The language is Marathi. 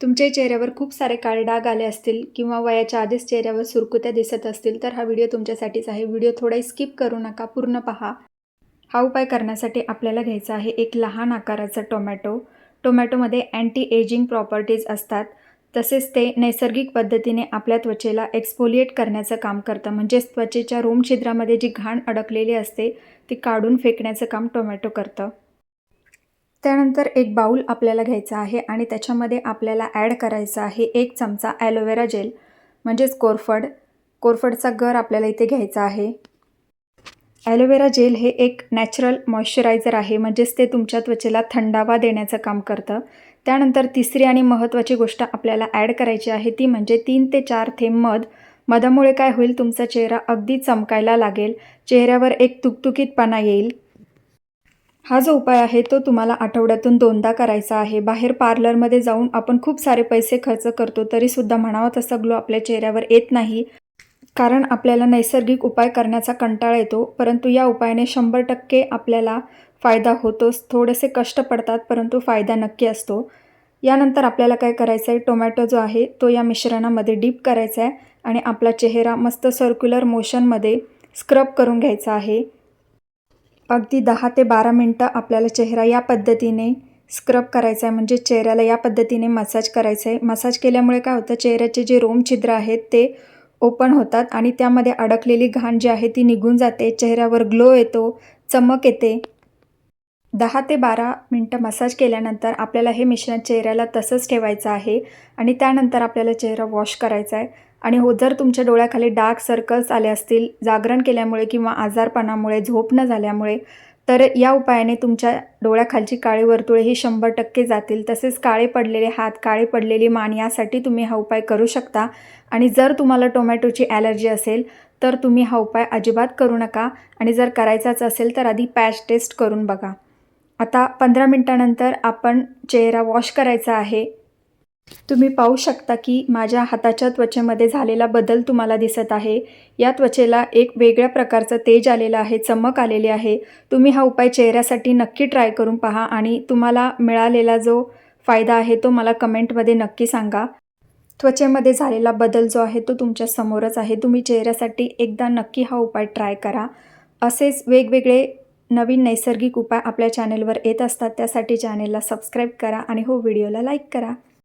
तुमच्या चेहऱ्यावर खूप सारे काळे डाग आले असतील किंवा वयाच्या आधीच चेहऱ्यावर सुरकुत्या दिसत असतील तर हा व्हिडिओ तुमच्यासाठीच आहे. व्हिडिओ थोडाही स्किप करू नका पूर्ण पहा. हा उपाय करण्यासाठी आपल्याला घ्यायचा आहे एक लहान आकाराचा टोमॅटो. टोमॅटोमध्ये अँटी एजिंग प्रॉपर्टीज असतात. तसेच ते नैसर्गिक पद्धतीने आपल्या त्वचेला एक्सफोलिएट करण्याचं काम करतं. म्हणजेच त्वचेच्या रोमछिद्रामध्ये जी घाण अडकलेली असते ती काढून फेकण्याचं काम टोमॅटो करतं. त्यानंतर एक बाऊल आपल्याला घ्यायचा आहे आणि त्याच्यामध्ये आपल्याला ॲड करायचा आहे एक चमचा ॲलोवेरा जेल म्हणजेच कोरफड. कोरफडचा गर आपल्याला इथे घ्यायचा आहे. ॲलोवेरा जेल हे एक नॅचरल मॉइश्चरायझर आहे म्हणजेच ते तुमच्या त्वचेला थंडावा देण्याचं काम करतं. त्यानंतर तिसरी आणि महत्त्वाची गोष्ट आपल्याला ॲड करायची आहे ती म्हणजे तीन ते चार थेंब मध. मधामुळे काय होईल तुमचा चेहरा अगदी चमकायला लागेल. चेहऱ्यावर एक तुकतुकीतपणा येईल. हा जो उपाय आहे तो तुम्हाला आठवड्यातून दोनदा करायचा आहे. बाहेर पार्लरमध्ये जाऊन आपण खूप सारे पैसे खर्च करतो तरीसुद्धा म्हणावा तसा ग्लो आपल्या चेहऱ्यावर येत नाही. कारण आपल्याला नैसर्गिक उपाय करण्याचा कंटाळा येतो परंतु या उपायाने शंभर टक्के आपल्याला फायदा होतोच थोडेसे कष्ट पडतात परंतु फायदा नक्की असतो. यानंतर आपल्याला काय करायचं आहे टोमॅटो जो आहे तो या मिश्रणामध्ये डीप करायचा आहे आणि आपला चेहरा मस्त सर्क्युलर मोशनमध्ये स्क्रब करून घ्यायचा आहे. अगदी दहा ते बारा मिनटं आपल्याला चेहरा या पद्धतीने स्क्रब करायचा आहे म्हणजे चेहऱ्याला या पद्धतीने मसाज करायचं आहे मसाज केल्यामुळे काय होतं चेहऱ्याचे जे रोम छिद्र आहेत ते ओपन होतात आणि त्यामध्ये अडकलेली घाण जी आहे ती निघून जाते चेहऱ्यावर ग्लो येतो चमक येते. दहा ते बारा मिनटं मसाज केल्यानंतर आपल्याला हे मिश्रण चेहऱ्याला तसंच ठेवायचं आहे आणि त्यानंतर आपल्याला चेहरा वॉश करायचा आहे आणि हो जर तुमच्या डोळ्याखाली डार्क सर्कल्स आले असतील जागरण केल्यामुळे किंवा आजारपणामुळे झोप न झाल्यामुळे तर या उपायाने तुमच्या डोळ्याखालची काळी वर्तुळे ही शंभर टक्के जातील. तसेच काळे पडलेले हात काळे पडलेली मान यासाठी तुम्ही हा उपाय करू शकता. आणि जर तुम्हाला टोमॅटोची ॲलर्जी असेल तर तुम्ही हा उपाय अजिबात करू नका. आणि जर करायचाच असेल तर आधी पॅच टेस्ट करून बघा. आता पंधरा मिनटानंतर आपण चेहरा वॉश करायचा आहे. तुम्ही पाहू शकता की माझ्या हाताच्या त्वचेमध्ये झालेला बदल तुम्हाला दिसत आहे. या त्वचेला एक वेगळ्या प्रकारचं तेज आलेलं आहे चमक आलेली आहे. तुम्ही हा उपाय चेहऱ्यासाठी नक्की ट्राय करून पहा आणि तुम्हाला मिळालेला जो फायदा आहे तो मला कमेंटमध्ये नक्की सांगा. त्वचेमध्ये झालेला बदल जो आहे तो तुमच्या समोरच आहे. तुम्ही चेहऱ्यासाठी एकदा नक्की हा उपाय ट्राय करा. असेच वेगवेगळे नवीन नैसर्गिक उपाय आपल्या चॅनेलवर येत असतात त्यासाठी चॅनेलला सबस्क्राईब करा आणि हो व्हिडिओला लाईक करा.